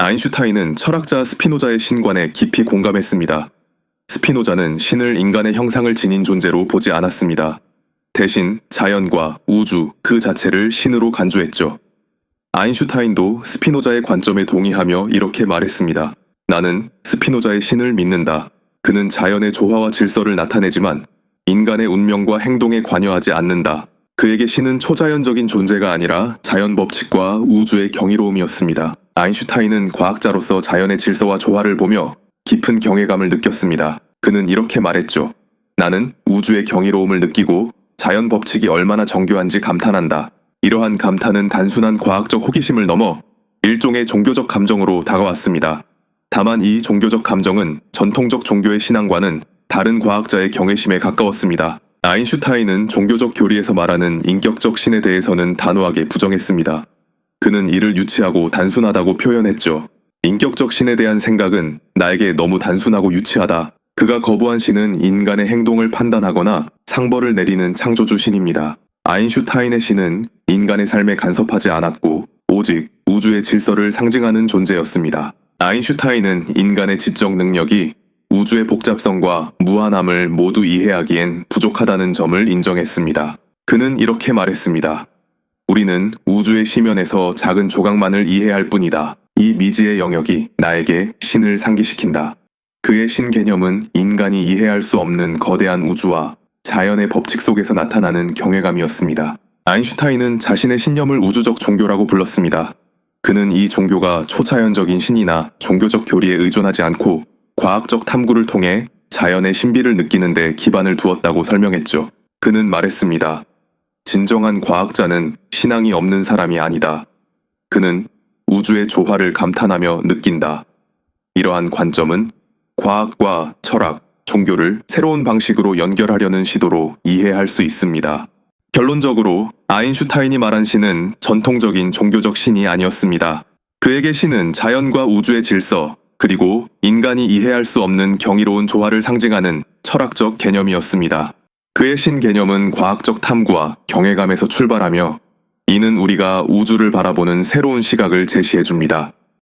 아인슈타인은 철학자 스피노자의 신관에 깊이 공감했습니다. 스피노자는 신을 인간의 형상을 지닌 존재로 보지 않았습니다. 대신 자연과 우주 그 자체를 신으로 간주했죠. 아인슈타인도 스피노자의 관점에 동의하며 이렇게 말했습니다. 나는 스피노자의 신을 믿는다. 그는 자연의 조화와 질서를 나타내지만 인간의 운명과 행동에 관여하지 않는다. 그에게 신은 초자연적인 존재가 아니라 자연 법칙과 우주의 경이로움이었습니다. 아인슈타인은 과학자로서 자연의 질서와 조화를 보며 깊은 경외감을 느꼈습니다. 그는 이렇게 말했죠. 나는 우주의 경이로움을 느끼고 자연 법칙이 얼마나 정교한지 감탄한다. 이러한 감탄은 단순한 과학적 호기심을 넘어 일종의 종교적 감정으로 다가왔습니다. 다만 이 종교적 감정은 전통적 종교의 신앙과는 다른 과학자의 경외심에 가까웠습니다. 아인슈타인은 종교적 교리에서 말하는 인격적 신에 대해서는 단호하게 부정했습니다. 그는 이를 유치하고 단순하다고 표현했죠. 인격적 신에 대한 생각은 나에게 너무 단순하고 유치하다. 그가 거부한 신은 인간의 행동을 판단하거나 상벌을 내리는 창조주 신입니다. 아인슈타인의 신은 인간의 삶에 간섭하지 않았고 오직 우주의 질서를 상징하는 존재였습니다. 아인슈타인은 인간의 지적 능력이 우주의 복잡성과 무한함을 모두 이해하기엔 부족하다는 점을 인정했습니다. 그는 이렇게 말했습니다. 우리는 우주의 시면에서 작은 조각만을 이해할 뿐이다. 이 미지의 영역이 나에게 신을 상기시킨다. 그의 신 개념은 인간이 이해할 수 없는 거대한 우주와 자연의 법칙 속에서 나타나는 경외감이었습니다. 아인슈타인은 자신의 신념을 우주적 종교라고 불렀습니다. 그는 이 종교가 초자연적인 신이나 종교적 교리에 의존하지 않고 과학적 탐구를 통해 자연의 신비를 느끼는 데 기반을 두었다고 설명했죠. 그는 말했습니다. 진정한 과학자는 신앙이 없는 사람이 아니다. 그는 우주의 조화를 감탄하며 느낀다. 이러한 관점은 과학과 철학, 종교를 새로운 방식으로 연결하려는 시도로 이해할 수 있습니다. 결론적으로 아인슈타인이 말한 신은 전통적인 종교적 신이 아니었습니다. 그에게 신은 자연과 우주의 질서, 그리고 인간이 이해할 수 없는 경이로운 조화를 상징하는 철학적 개념이었습니다. 그의 신 개념은 과학적 탐구와 경외감에서 출발하며 이는 우리가 우주를 바라보는 새로운 시각을 제시해 줍니다.